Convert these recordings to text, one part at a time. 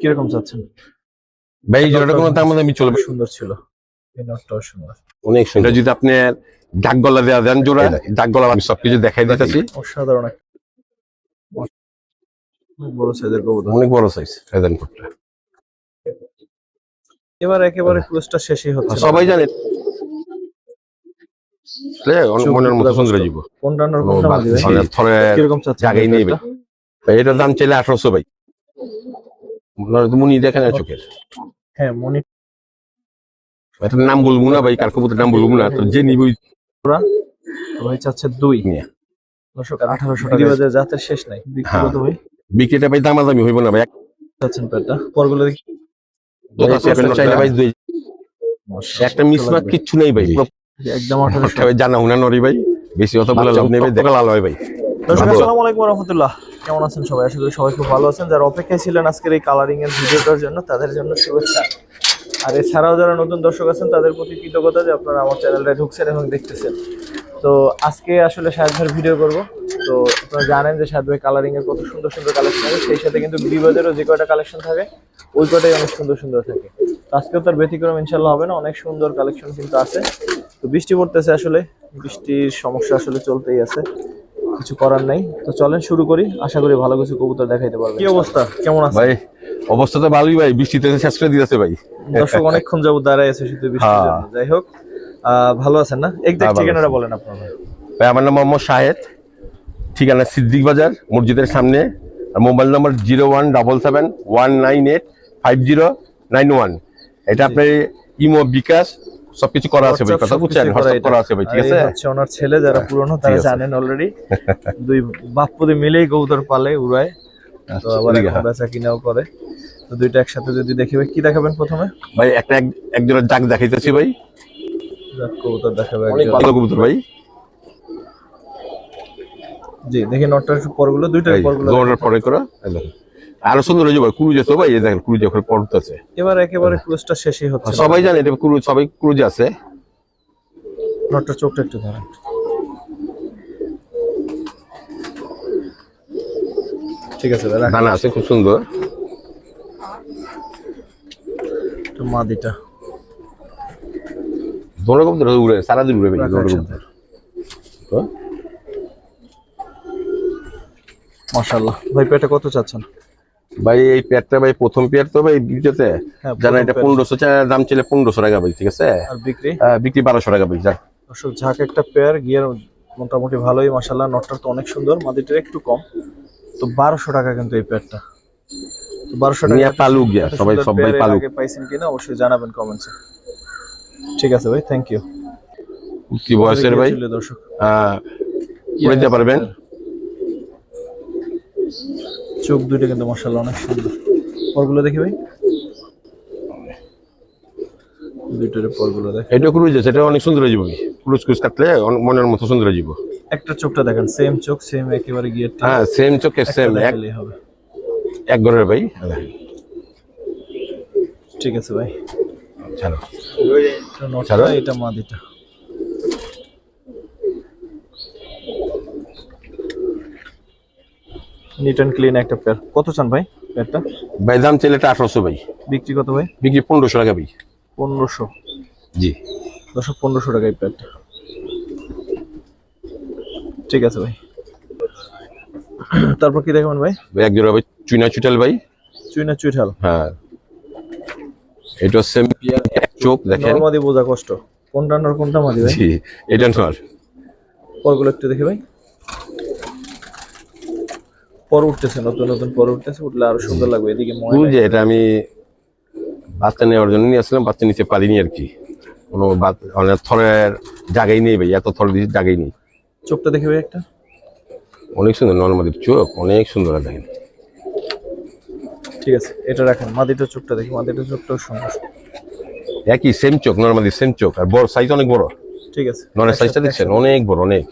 কীরকম চাচ্ছেন? ভাই এই জোড়াটা কোনো দাম দামি চলবে সুন্দর ছিল। অনেক সুন্দর। এটা যদি আপনি ডাক গলা দেওয়া দেন জোড়া ডাক গলা আমি সবকিছু দেখাই দিতেছি। অসাধারণ অনেক বড় সাইজের কবুতর। অনেক বড় সাইজ ফেদান কোটটা। এবার একেবারে ক্রুজটা শেষই হচ্ছে সবাই জানে। মনের মতো সুন্দর জীব। কোনটা কোনটা জায়গায় নেই ভাই এটার দাম চাইলে আঠারোশো ভাই। মুনি দেখেন না চোখের। হ্যাঁ মনি নাম বলব না ভাই কার কবুতরের নাম বলব না তো যে নিবই ভাই চাচ্ছে দুই। দর্শক আঠারোশো টাকা। জাতের শেষ নাই। বিক্রিটা ভাই দামাদামি হইব না ভাই। চাচ্ছেন পেটটা পরগুলো দেখি। চাইলে ভাই দুই একটা কিচ্ছু নেই ভাই। একদম আঠারোশো। জানা হুনা নরি ভাই। বেশি কথা বলে লাভ নেই ভাই দেখা লাল হয় ভাই। দর্শক আসসালামু আলাইকুম রহমতুল্লাহ। কেমন আছেন সবাই? আশা করি সবাই খুব ভালো আছেন। যারা অপেক্ষায় ছিলেন আজকের এই কালারিং এর ভিডিওটার জন্য, তাদের জন্য শুভেচ্ছা। আর এছাড়াও যারা নতুন দর্শক আছেন, তাদের প্রতি কৃতজ্ঞতা যে আপনারা আমার চ্যানেলটা ঢুকছেন এবং দেখতেছেন। তো আজকে আসলে শাহেদ ভাইয়ের ভিডিও করব। তো আপনারা জানেন যে শাহেদ ভাই কালারিং এর কত সুন্দর সুন্দর কালেকশন থাকে। সেই সাথে কিন্তু বিবাদেরও যে কয়টা কালেকশন থাকে, ওই কয়টাই অনেক সুন্দর সুন্দর থাকে। তো আজকেও তার ব্যতিক্রম ইনশাল্লাহ হবে না, অনেক সুন্দর কালেকশন কিন্তু আছে। তো বৃষ্টি পড়তেছে আসলে। বৃষ্টির সমস্যা আসলে চলতেই আছে। কিছু করার নাই। তো চলেন শুরু করি। আশা করি ভালো কিছু কবুতর দেখাইতে পারবে কি অবস্থা? কেমন আছে ভাই অবস্থা তো ভালোই ভাই বৃষ্টিতে শেষ করে দিতেছে ভাই। দর্শক অনেকক্ষণ যাবত দাঁড়ায় আছে শুধু বৃষ্টির হ্যাঁ। যাই হোক আহ, ভালো আছেন না? এক্সাক্ট হ্যাঁ, ঠিকানাটা বলেন আপনার ভাই। ভাই আমার নাম মোহাম্মদ শাহেদ। ঠিকানা সিদ্দিক বাজার মসজিদের সামনে। আর mobile number zero one double seven one nine eight five zero nine one. এটা আপনার ইমো বিকাশ সবকিছু করা আছে ভাই কথা বুঝছেন? হোয়াটসঅ্যাপ করা আছে ভাই ঠিক আছে? হচ্ছে ওনার ছেলে যারা পুরনো তারা জানেন অলরেডি দুই বাপ্পুদি মিলেই কবুতর পালে উড়ায়। তো আবার এখন। বেচা কিনাও করে। তো দুইটা একসাথে যদি দেখিবে কি দেখাবেন প্রথমে? ভাই একটা এক- একজনের ডাক দেখাইতেছি ভাই। যাক, কবুতর দেখাবে অনেক ভালো কবুতর ভাই। জি দেখি নটটার পরগুলো দুইটার পরগুলো দৌড়ানোর পরে করা। এই দেখেন। আরও সুন্দর হয়ে যাবে ক্রুজ ভাই এই দেখেন ক্রুজ ওখানে পড়তেছে এবার একেবারে ক্রুজটা শেষই হচ্ছে সবাই জানে এটা ক্রুজ সবাই ক্রুজ আছে। নটটার চোখটা একটু ধরেন। ঠিক আছে রাখেন। দানা আছে খুব সুন্দর। মাদিটা। দৌড়া কবুতর উড়ে সারাদিন উড়ে ভাই রাখা দৌড়া একসাথে। কবুতর হ্যাঁ? মাশাআল্লাহ। ভাই পেটে কত চাচ্ছেন? ভাই এই পেয়ারটা ভাই প্রথম পেয়ার তো ভাই বিক্রিতে। হ্যাঁ জানা এটা পনেরোশো দাম ছিল পনেরোশো টাকা ভাই ঠিক আছে? আর বিক্রি? আহ, বিক্রি বারোশো টাকা ভাই দর্শক ঝাঁক একটা পেয়ার গিয়ার মোটামুটি ভালোই মাশাআল্লাহ নটটা তো অনেক সুন্দর মাদিটার একটু কম। তো বারোশো টাকা কিন্তু এই পেয়ারটা। তো বারোশো টাকা গিয়া সবাই সবাই পাইছেন কিনা অবশ্যই জানাবেন কমেন্টসে ঠিক আছে ভাই থ্যাংক ইউ কি বয়সের ভাই? দর্শক। আহ, করে পারবেন? চোখ দুইটা কিন্তু মাশাআল্লাহ অনেক সুন্দর। পরগুলো দেখি ভাই। দুইটার পরগুলো দেখ। এটা ক্রুজ আছে এটা অনেক সুন্দর হয়ে ক্রুজ ক্রুজ কাটলে মনের মতো সুন্দর হয়ে যাব একটা চোখটা দেখেন সেম চোখ সেম একেবারে হ্যাঁ সেম চোখে সেম এক হবে। এক ঘরের ভাই ঠিক আছে ভাই। এটা মাদিটা। নিট অ্যান্ড ক্লিন একটা পেয়ার কত চান ভাই পেয়ারটা ভাই দাম চাইলে এটা আঠারোশো ভাই। বিক্রি কত ভাই? বিক্রি পনেরোশো টাকা ভাই। পনেরোশো। জি। দশক পনেরোশো টাকা এই পেয়ারটা ঠিক আছে ভাই। তারপর কি দেখাবেন ভাই? ভাই এক জোড়া ভাই চুইনা চুটাল ভাই। চুইনা চুইঠাল। হ্যাঁ। এটা সেম পিয়ার এক চোখ দেখেন। নর্মাদি বোঝা কষ্ট। কোনটা আর কোনটা মাদি ভাই? জি এটা নর। পরগুলো একটু দেখি ভাই। পর উঠতেছে নতুন নতুন পর উঠতেছে উঠলে আরও সুন্দর লাগবে এদিকে বুঝে এটা আমি বাচ্চা নেওয়ার জন্য নিয়ে আসলাম বাচ্চা নিতে পারিনি আর কি। কোনো মানে থরের জায়গাই নেই ভাই এত থর দিয়ে জায়গাই নেই। চোখটা দেখে ভাই একটা। অনেক সুন্দর নর্মালি চোখ অনেক সুন্দর দেখেন। ঠিক আছে এটা রাখেন মাদিটার চোখটা দেখি মাদিটার চোখটাও সুন্দর। একই সেম চোখ নর্মালি সেম চোখ আর বড় সাইজ অনেক বড়। ঠিক আছে। নরের সাইজটা দেখছেন? অনেক বড় অনেক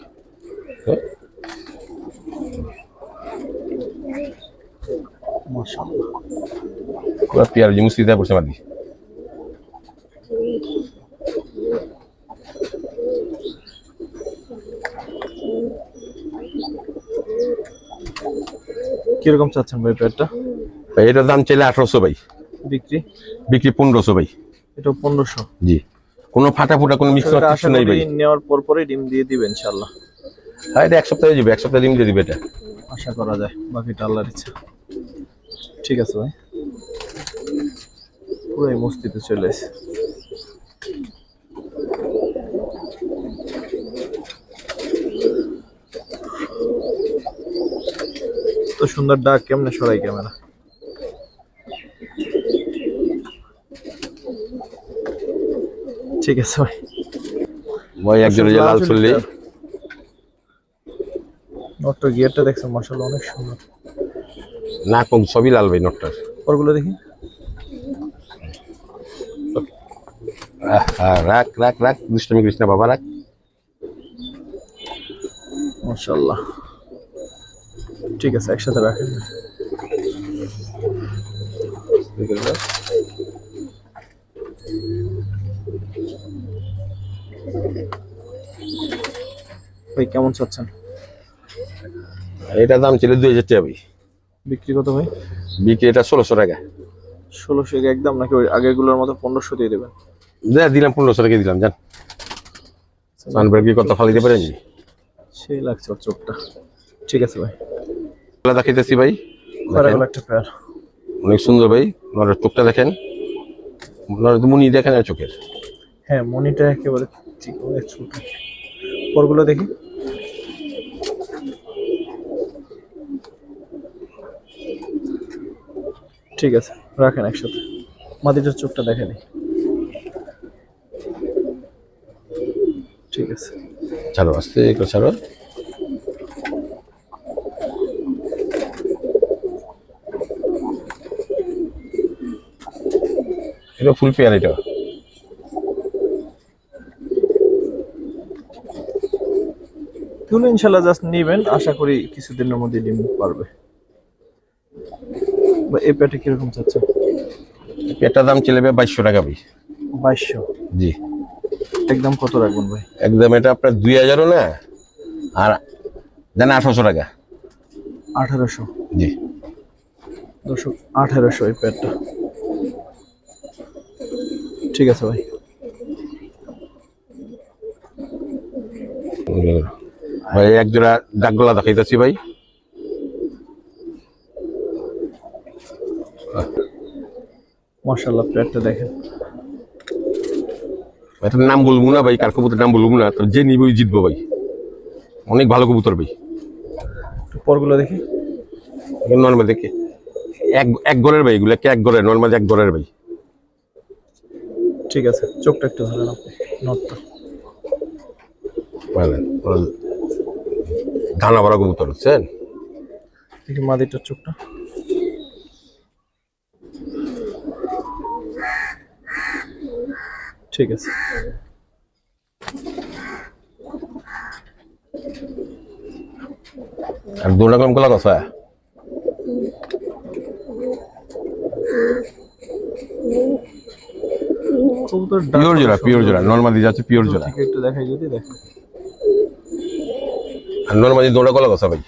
হ্যাঁ? মাশাআল্লাহ পুরো পেয়ার যে মুসি দেওয়া পড়ছে মাদি কীরকম চাচ্ছেন ভাই পেয়ারটা ভাই এটার দাম চাইলে আঠারোশো ভাই। বিক্রি? বিক্রি পনেরোশো ভাই। এটা পনেরোশো? জি। কোনো ফাটা ফুটা কোনো মিক্স কিছু আশা নাই ভাই। নেওয়ার পর পরে ডিম দিয়ে দিবে ইনশাল্লাহ হ্যাঁ এটা এক সপ্তাহে দিবে এক সপ্তাহে দিন দিয়ে দিবে এটা। আশা করা যায় বাকিটা আল্লাহর ইচ্ছা। ঠিক আছে ভাই। পুরাই মস্তিতে চলে এসে তো সুন্দর ডাক কেমনে সরাই ক্যামেরা? ঠিক আছে ভাই। ভাই একজন যে লাল চললি। নটটা গিয়ারটা দেখছেন মাসাল্লাহ অনেক সুন্দর। না কোন সবই লাল ভাই নটটার। পরগুলো দেখি। রাখ রাখ রাখ দুষ্টমি কৃষ্ণ বাবা রাখ। মাশাল্লাহ ঠিক আছে একসাথে রাখেন ভাই কেমন চাচ্ছেন? এটা দাম ছিল দুই হাজার টাকা ভাই। বিক্রি কত ভাই? বিক্রি এটা ষোলোশো টাকা। ষোলোশো একদম নাকি ওই আগেরগুলোর মতো পনেরোশো দিয়ে দেবেন? যা দিলাম পনেরোশো টাকা দিলাম জান সানবার কি কত ফাল দিতে পারেন? সেই লাগছে ওর চোখটা। ঠিক আছে ভাই। দেখাইতেছি ভাই। একটা পেয়ার অনেক সুন্দর ভাই নরের চোখটা দেখেন। নরের মুনি দেখেন আর চোখের। হ্যাঁ মনিটা একেবারে ঠিক ছোট পরগুলো দেখি। ঠিক আছে রাখেন একসাথে। মাদিটার চোখটা দেখে নি। ঠিক আছে। ছাড়ো আস্তে করে ছাড়ো। এটা ফুল পেয়ার এটা। তুলে ইনশাল্লাহ জাস্ট নিবেন আশা করি কিছুদিনের মধ্যে ডিম পারবে। এই প্যাটে কীরকম চাচ্ছেন পেয়ারটার দাম চলে যাবে বাইশশো টাকা ভাই বাইশশো? জি। একদম কত রাখবেন ভাই? একদম এটা আপনার দুই হাজারও না আর দেন আঠারোশো টাকা। আঠারোশো? জি। দর্শক আঠারোশো এই প্যাডটা ঠিক আছে ভাই। ভাই এক জোড়া ডাকগোলা দেখাইতেছি ভাই। মার্শাল্লাহ প্যাডটা দেখেন। এটার নাম বলব না ভাই কার কবুতর নাম বলব না তো যে নিবে জিতবো ভাই। অনেক ভালো কবুতর ভাই। পরগুলো দেখি। নর্মাল দেখে। এক এক গড়ের ভাই এগুলো এক গড়ের? নর্মাল এক গড়ের ভাই। ঠিক আছে চোখটা একটু ধরেন আপনি নটটা। বুঝলেন ধানা ভরা কবুতর বুঝছেন? দেখি মাদিটার চোখটা। ঠিক আছে। কলা পিওর জোড়া পিওর জোড়া নর্মালি যাচ্ছে পিওর জোড়া। একটু দেখাই যদি দেখেন আর নর্মালি দৌড়া কলা কথা ভাই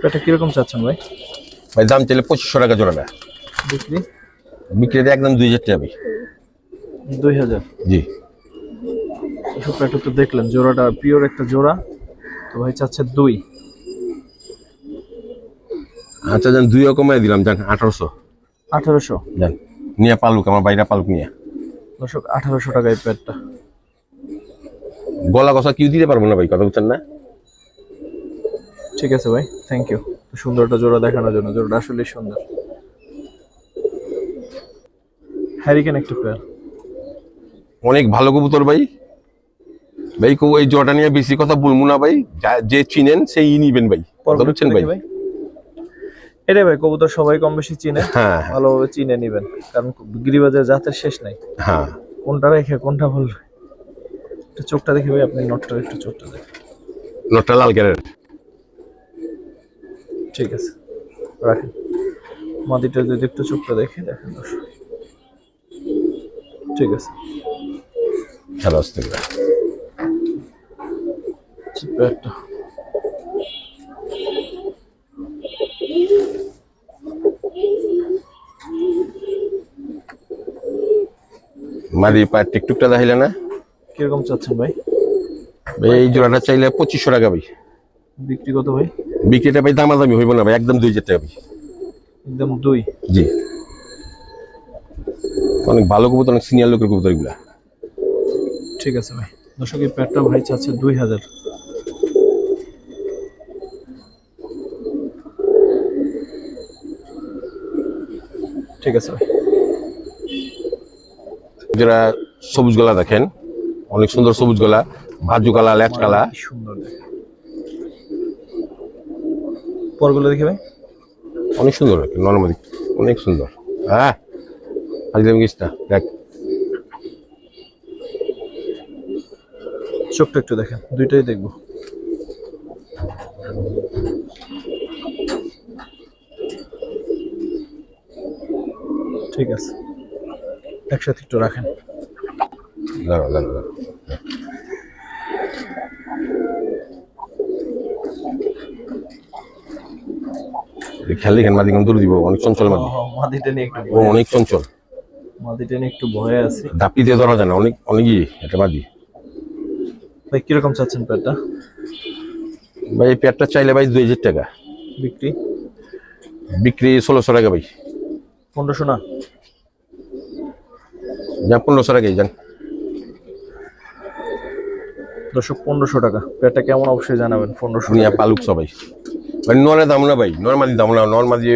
প্যাডটা কীরকম চাচ্ছেন ভাই? ভাই দাম চাইলে পঁচিশশো টাকা জোড়াটা বিক্রি? বিক্রি একদম দুই হাজার টাকা ভাই। দুই হাজার। জি। প্যাডটা তো দেখলেন জোড়াটা পিওর একটা জোড়া। তো ভাই চাচ্ছে দুই। আচ্ছা যান দুই রকমের দিলাম যান আঠারোশো। আঠারোশো। যান নিয়ে পালুক আমার বাইরে পালুক নিয়ে। দর্শক আঠারোশো টাকা এই প্যাডটা গলা কষা কিউ দিতে পারব না ভাই কথা বলছেন না? ঠিক আছে ভাই থ্যাংক ইউ সুন্দর একটা জোড়া দেখানোর জন্য জোড়াটা আসলে সুন্দর। হ্যারিকেন একটা পেয়ার অনেক ভালো কবুতর ভাই। ভাই কবু এই জোড়াটা নিয়ে বেশি কথা বলব না ভাই। যা- চিনেন সেই নিবেন ভাই। বুঝছেন ভাই? এটাই ভাই কবুতর সবাই কম বেশি চিনে। হ্যাঁ হ্যাঁ, ভালোভাবে চিনে নিবেন। কারণ গিরিবাজার জাতের শেষ নাই। হ্যাঁ। কোনটা রেখে কোনটা বলবে? একটু চোখটা দেখি ভাই আপনি নটটার একটু চোখটা দেখেন। নটটা লাল ক্যারেট ঠিক আছে রাখেন। মাদিটা যদি একটু চোখটা দেখে দেখেন ঠিক আছে। খেলা আসতে গেলে একটা। পায়ের টিকটুকটা দেখাইলে না? কীরকম চাচ্ছেন ভাই? ভাই এই জোড়াটা চাইলে পঁচিশশো টাকা ভাই। বিক্রি কত ভাই? বিক্রিটা ভাই দামাদামি হইব না ভাই একদম দুই যেতে হবে একদম দুই? জি। অনেক ভালো কবুতর অনেক সিনিয়র লোকের কবুতর এগুলা। ঠিক আছে ভাই। দর্শক এই প্যাডটা ভাই চাচ্ছে দুই হাজার। ঠিক আছে ভাই। যারা সবুজ গলা দেখেন অনেক সুন্দর সবুজ গলা ভাজু কালা ল্যাচ কালা। সুন্দর দেখে পরগুলো দেখে ভাই। অনেক সুন্দর নর্মালি অনেক সুন্দর। হ্যাঁ আজকে দেখ। চোখটা একটু দেখেন দুইটাই দেখব। ঠিক আছে একসাথে একটু রাখেন। খেয়াল দেখেন মাদি দূর দিব অনেক চঞ্চল মাদি। মাদিটা নিয়ে একটু অনেক চঞ্চল। মাদিটা নিয়ে একটু ভয়ে আছি। দাপি দিয়ে ধরা যায় না অনেক অনেক ইয়ে এটা মাদি। ভাই কীরকম চাচ্ছেন প্যাডটা ভাই এই চাইলে ভাই দুই হাজার টাকা। বিক্রি? বিক্রি ষোলোশো টাকা ভাই। পনেরোশো না? যান পনেরোশো টাকাই যান। দর্শক পনেরোশো টাকা। প্যাডটা কেমন অবশ্যই জানাবেন পনেরোশো পালুক সবাই ভাই। নরে দাম না ভাই নর্মালি দাম না নর্মালি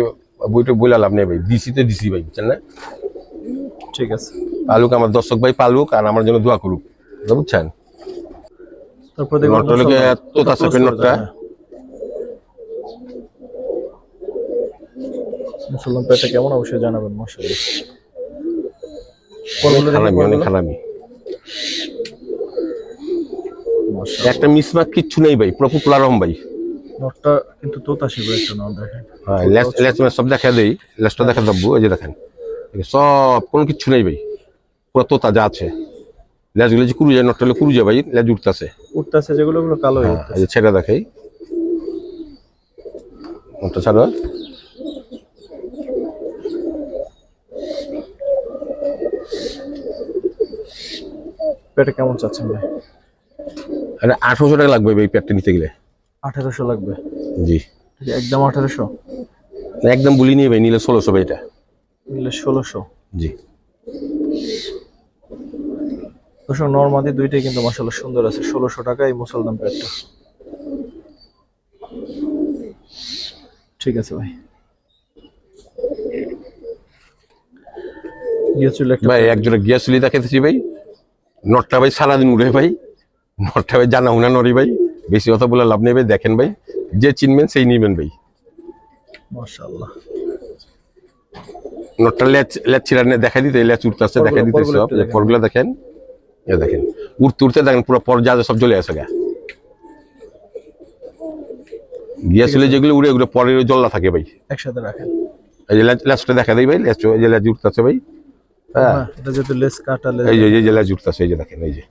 বইটা বইলা লাভ নেই ভাই দিসি তো দিসি ভাই বুঝছেন না? ঠিক আছে। পালুক আমার দর্শক ভাই পালুক আর আমার জন্য দোয়া করুক বুঝছেন? তারপর দেখুন নটটা লোকে মুসলমান। তোতা সাপের নটটা। মুসলমান প্যাডটা কেমন অবশ্যই জানাবেন খালামি অনেক। খালামি। একটা মিসমার্ক কিচ্ছু নেই ভাই পুরো পুকুলা রহম ভাই নটটা কিন্তু তোতা শিবের একটা নট দেখেন হ্যাঁ লেস লেস সব দেখা দেই লেসটা দেখা দেবো এই যে দেখেন সব কোনো কিচ্ছু নেই ভাই পুরো তোতা যা আছে লেজগুলো যে কুরু যায় নটটা হলে কুরু যায় ভাই লেজ উঠতেছে। উঠতেছে যেগুলো ওগুলো কালো হয়ে হ্যাঁ এই যে ছেড়ে দেখাই। নটটা ছাড়ো। প্যাডটা কেমন চাচ্ছেন ভাই? আরে আঠারোশো টাকা লাগবে ভাই এই প্যাডটা নিতে গেলে। আঠারোশো লাগবে? জি। একদম আঠারোশো? একদম বলি নিয়ে ভাই নিলে ষোলোশো ভাই এটা। নিলে ষোলোশো? জি। দর্শক নর্মাদি দুইটাই কিন্তু মাসাল্লাহ সুন্দর আছে ষোলোশো টাকা এই প্যাডটা ঠিক আছে ভাই। গিয়ে চলে একটা ভাই একজোড়া গিয়া চুলি দেখাতেছি ভাই। নটটা ভাই সারাদিন উড়ে ভাই। নটটা ভাই জানা নরি ভাই। বেশি কথা বলে লাভ নেই ভাই দেখেন ভাই। যে চিনবেন সেই নিবেন ভাই। মাশাআল্লাহ। নটটা লেচ লেচ ছিড়ানে দেখা দিতে লেচ উঠতে আসছে দেখা পরগুলো দেখেন। দেখেন এ দেখেন। উঠতে উঠতে দেখেন পুরো পর যা যা সব চলে আসে গা। গিয়া চুলি যেগুলো উড়ে ওগুলো পরের জল্লা থাকে ভাই। একসাথে রাখেন। এই যে দেখা দেই ভাই লেচ এই যে লেজ উঠতেছে ভাই। হ্যাঁ। হ্যাঁ এটা যেহেতু লেস কাটা লেস এই যে এই যে লেজ উঠতেছে এই যে দেখেন এই যে।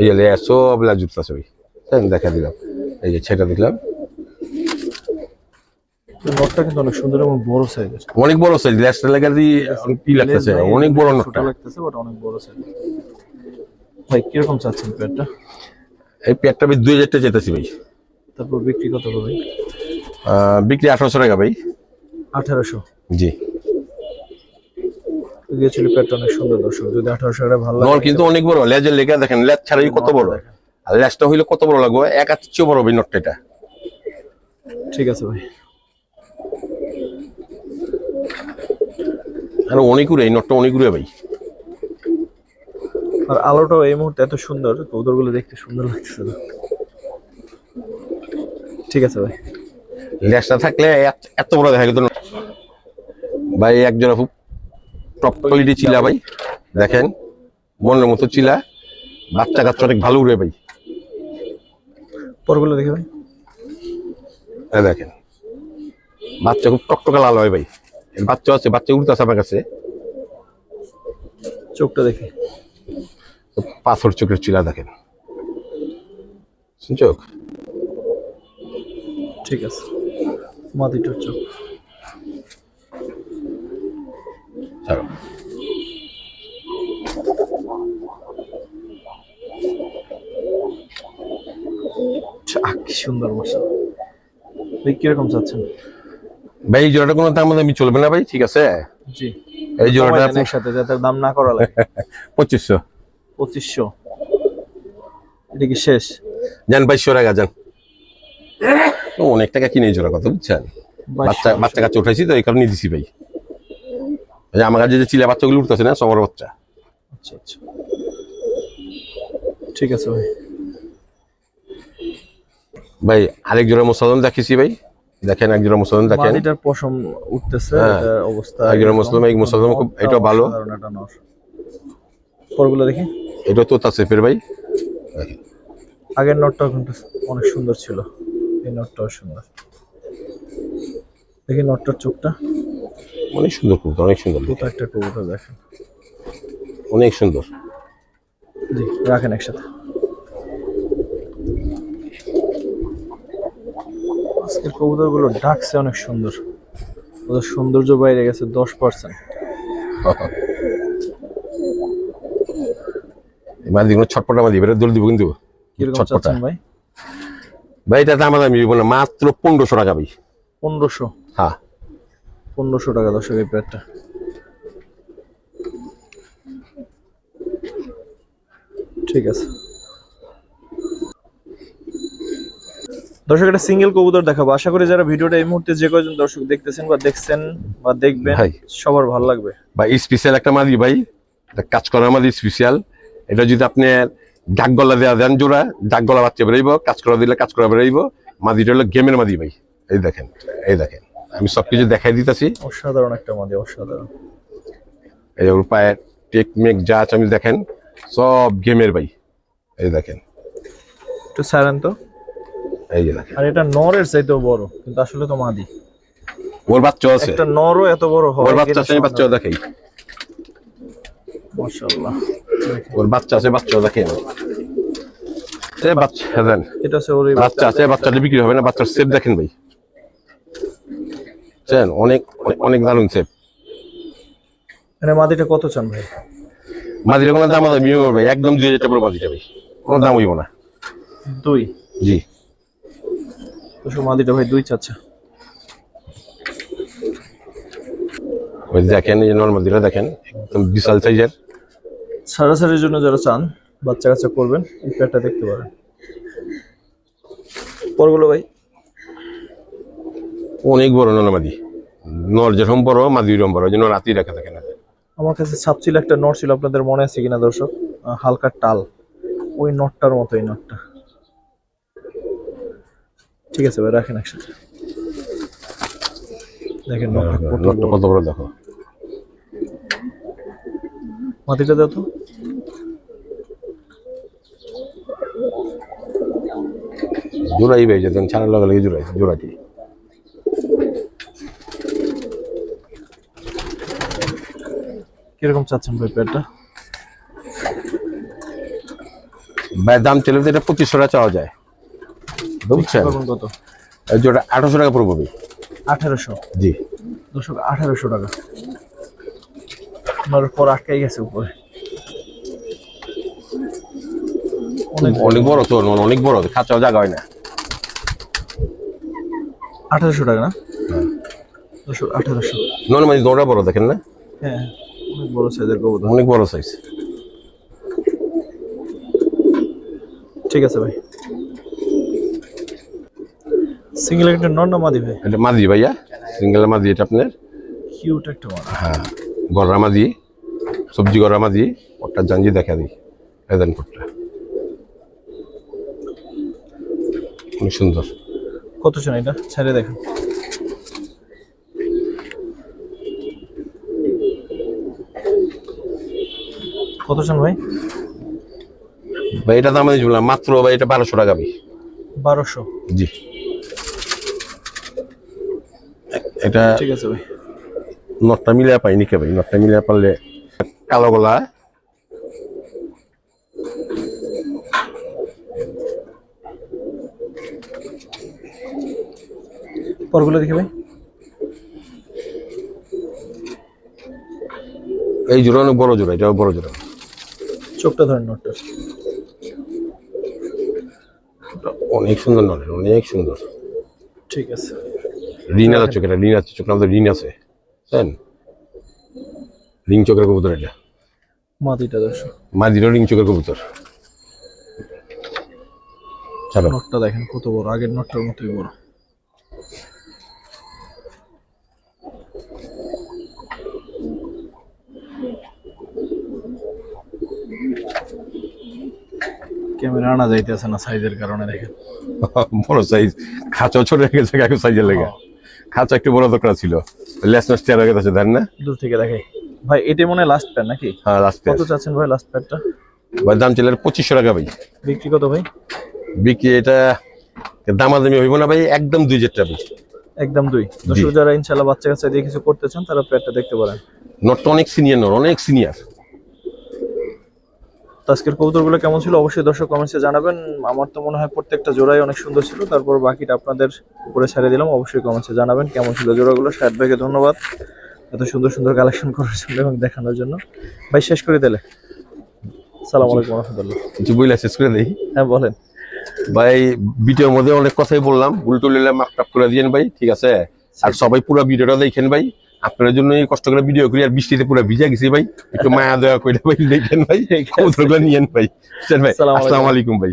এই যে লেজ সব লেজ উঠতেছে ভাই। দেখেন, দেখা দিলাম। এই যে ছেটা দিলাম নটটা কিন্তু অনেক সুন্দর এবং বড় সাইজের অনেক বড় সাইজ লেজটা লাগতেছে অনেক বড় নটটা। লাগতেছে বাট অনেক বড় সাইজ ভাই কীরকম চাচ্ছেন প্যাডটা এই পেটটা ভাই দুই হাজার টাকা যেতেছি ভাই। তারপর বিক্রি কত হবে? ভাই বিক্রি আঠারোশো টাকা ভাই। আঠারোশো? জি। গিয়েছিল প্যাডটা অনেক সুন্দর দর্শক। যদি আঠারোশো টাকা ভালো লাগে কিন্তু অনেক বড়। লেজের লেখা দেখেন লেজ ছাড়াই কত বড়। আর লেজটা হইলে কত বড় লাগবে? এক হাত চেয়ে বড় ভাই নটটা এটা। ঠিক আছে ভাই। আর অনেক উড়ে এই নটটা অনেক উড়ে ভাই। আর আলোটাও এই মুহূর্তে এত সুন্দর কৌদরগুলো দেখতে সুন্দর লাগতেছে না। ঠিক আছে ভাই। লেজটা থাকলে এত- বড় দেখা যেত ভাই একজোড়া খুব টপ কোয়ালিটি চিলা ভাই দেখেন। মনের মতো চিলা বাচ্চা কাচ্চা অনেক ভালো উড়ে ভাই। পরগুলো দেখে ভাই। এই দেখেন। বাচ্চা খুব টকটকা লাল হয় ভাই। বাচ্চা আছে বাচ্চা উড়তেছে আমার কাছে। চোখটা দেখে। পাথর চোখের চিলা দেখেন। চোখ ঠিক আছে। মাদিটার চোখ। কি সুন্দর মশা ভাই কীরকম চাচ্ছেন? ভাই জোড়াটা কোনো আমি চলবে না ভাই ঠিক আছে? জি। জোড়াটা সাথে যাতে দাম না পঁচিশশো। পঁচিশশো। এটা কি শেষ? যান বাইশশো টাকা যান অনেক টাকা কিনে জোড়া কথা বুঝছেন? বাচ্চা বাচ্চা কাচ্চা উঠাইছি তো এই কারণে দিছি ভাই। আমার কাছে যে চিলা বাচ্চাগুলো উঠতেছে না সমর বাচ্চা। আচ্ছা আচ্ছা। ঠিক আছে ভাই। ভাই আরেক জোড়া মুসলমান দেখেছি ভাই। দেখেন এক জোড়া মুসলমান দেখেন। মাদিটার পশম উঠতেছে হ্যাঁ। অবস্থা এক জোড়া মুসলমান, এই মুসলমান খুব- এটাও ভালো। পরগুলো দেখি। এটা তো তাসেফের ভাই। আগের নটটাও কিন্তু অনেক সুন্দর ছিল। এই নটটাও সুন্দর। দেখি নটটার চোখটা। অনেক সুন্দর কবুতর অনেক সুন্দর কোথাও একটা কবুতর দেখেন। অনেক সুন্দর। জি রাখেন একসাথে। আজকের কবুতরগুলো ডাকছে অনেক সুন্দর। ওদের সৌন্দর্য বাইরে গেছে দশ পার্সেন্ট এবার দিগুলো ছটপটা মাদি এবারে দোল দিব কিন্তু। ছটপটা। ভাই? ভাই এটা দাম আমি না মাত্র পনেরোশো টাকা ভাই। পনেরোশো? হ্যাঁ। পনেরোশো টাকা দর্শক এই প্যাডটা ঠিক আছে। দর্শক একটা সিঙ্গেল কবুতর দেখাবো। আশা করি যারা ভিডিওটা এই মুহূর্তে যে কয়জন দর্শক দেখতেছেন বা দেখছেন বা দেখবেন ভাই। সবার ভালো লাগবে। বা স্পেশাল একটা মাদি ভাই। এটা কাজ করা মাদি স্পেশাল এটা যদি আপনি ডাক গলা দেওয়া দেন জোড়া ডাক গলা বাচ্চা বেরোইব কাজ করা দিলে কাজ করা বেরোইব মাদিটা হলো গেমের মাদি ভাই। এই দেখেন এই দেখেন। আমি সবকিছু দেখাই দিতেছি। অসাধারণ একটা মাদি অসাধারণ। এই ওর পায়ের টেকনিক যা আছে আমি দেখেন সব গেমের ভাই। এই দেখেন। একটু সারেন তো। এই যে দেখেন। আর এটা নরের চাইতেও বড় কিন্তু আসলে তো মাদি। ওর বাচ্চা আছে। একটা নরও এত বড় হয় ওর বাচ্চা আছে বাচ্চাও দেখাই। মাশাআল্লাহ। ওর বাচ্চা আছে বাচ্চা দেন। এটা ওর বাচ্চা। আছে বাচ্চাটা বিক্রি হবে না বাচ্চার সেপ দেখেন ভাই। অনেক অনেক- অনেক দারুণ সেপ মানে মাদিটা কত চান ভাই? মাদির কোনো দাম করবে একদম দুই হাজার টাকা করে মাদিটা ভাই। কোনো দাম হইব না। দুই? জি। মাদিটা ভাই দুই চাচ্ছে। ওই দেখেন এই নর্মাল দেখেন একদম বিশাল সাইজের সারাসারির জন্য যারা চান বাচ্চা কাচ্চা করবেন এই প্যাডটা দেখতে পারেন। পরগুলো ভাই? অনেক বড় নর্মাদি নর যেরকম বড় মাদি ওরকম বড় ওই জন্য রাতেই রেখে থাকে না। আমার কাছে ছাপ ছিল একটা নট ছিল আপনাদের মনে আছে কিনা দর্শক? হালকা টাল। ওই নটটার মতো এই নটটা ঠিক আছে ভাই রাখেন একসাথে। দেখেন নটটা নটটা কত বড় দেখো। মাটিটা দাও তো। জোড়াই ভাই যেতেন ছাড়ার লগে লগে জোড়াই জোড়াটি। কীরকম চাচ্ছেন ভাই প্যাডটা ভাই দাম চলে তো এটা পঁচিশশো টাকা চাওয়া যায়। বুঝছেন? কত? এই জোড়া আঠারোশো টাকা পড়ব ভাই আঠারোশো? জি। দর্শক আঠারোশো টাকা। আমার পর আটকাই গেছে উপরে। অনেক অনেক বড় তো অনেক বড় খাঁচাও জায়গা হয় না। আঠারোশো টাকা না? আঠারোশো নর্মালি দৌড়া বড় দেখেন না? হ্যাঁ অনেক বড় সাইজের কবুতর। অনেক বড় সাইজ। ঠিক আছে ভাই। সিঙ্গেল একটা নন না মাদি ভাই? এটা মাদি ভাইয়া সিঙ্গেল মাদি এটা আপনার? কিউট একটা মাদি। হ্যাঁ গররা মাদি। সবজি গররা মাদি ওটা জাঞ্জি দেখা দিই এদান কোটটা অনেক সুন্দর। কত চান এটা? ছেড়ে দেখেন কত চান ভাই? ভাই এটা দাম দিয়েছিল মাত্র ভাই এটা বারোশো টাকা ভাই। বারোশো? জি। এটা ঠিক আছে ভাই। নটটা মিলিয়ে পাইনি কে ভাই? নটটা মিলিয়ে পারলে কালো গলা। পরগুলো দেখি ভাই। এই জোড়া অনেক বড় জোড়া এটা বড় জোড়া। চোখটা ধরেন নোটটা। অনেক সুন্দর নয় অনেক সুন্দর। ঠিক আছে। রিং আছে চোখ এটা রিং আছে চোখ আমাদের রিং আছে বুঝছেন রিং চোখের কবুতর এটা। মাদিটা দর্শক রিং চোখের কবুতর। চলো। নটটা দেখেন কত বড় আগের নটটার মতোই বড়। ক্যামেরা আনা যাইতেছে না সাইজের কারণে দেখেন। বড় সাইজ খাঁচা ছোট হয়ে গেছে এক সাইজের লেগে। খাঁচা একটু বড় দরকার ছিল। লেস নষ্ট হয়ে গেছে দেন না? দূর থেকে দেখাই। ভাই এটা মনে লাস্ট প্যাড নাকি? হ্যাঁ লাস্ট কত চাচ্ছেন ভাই লাস্ট প্যাডটা ভাই দাম ছিল পঁচিশশো টাকা ভাই। বিক্রি কত ভাই? বিক্রি এটা দামাদামি হইব না ভাই একদম দুই হাজার টাকা ভাই। একদম দুই। দর্শক যারা ইনশাল্লাহ বাচ্চা কাচ্চা দিয়ে কিছু করতে চান তারা প্যাডটা দেখতে পারেন। নটটা অনেক সিনিয়র নর অনেক সিনিয়র আজকের কবুতরগুলো কেমন ছিল? অবশ্যই দর্শক কমেন্টসে জানাবেন। আমার তো মনে হয় প্রত্যেকটা জোড়াই অনেক সুন্দর ছিল। তারপর বাকিটা আপনাদের উপরে ছেড়ে দিলাম। অবশ্যই কমেন্টসে জানাবেন কেমন ছিল জোড়াগুলো। শাহেদ ভাইকে ধন্যবাদ। এত সুন্দর সুন্দর কালেকশন করার জন্য এবং দেখানোর জন্য। ভাই শেষ করে দিলে। সালাম আলাইকুম রহমতুল্লাহ। কিছু বইলা শেষ করে দেই। হ্যাঁ বলেন। ভাই ভিডিওর মধ্যে অনেক কথাই বললাম। ভুল টুল মাপ টাপ করে দিয়েন ভাই ঠিক আছে? আর সবাই পুরো ভিডিওটা দেখেন ভাই। আপনার জন্য এই কষ্ট করে ভিডিও করি আর বৃষ্টিতে পুরো ভিজা গেছি ভাই। একটু মায়া দয়া করে ভাই দেখেন ভাই। নিয়েন ভাই। আসসালামু আলাইকুম ভাই।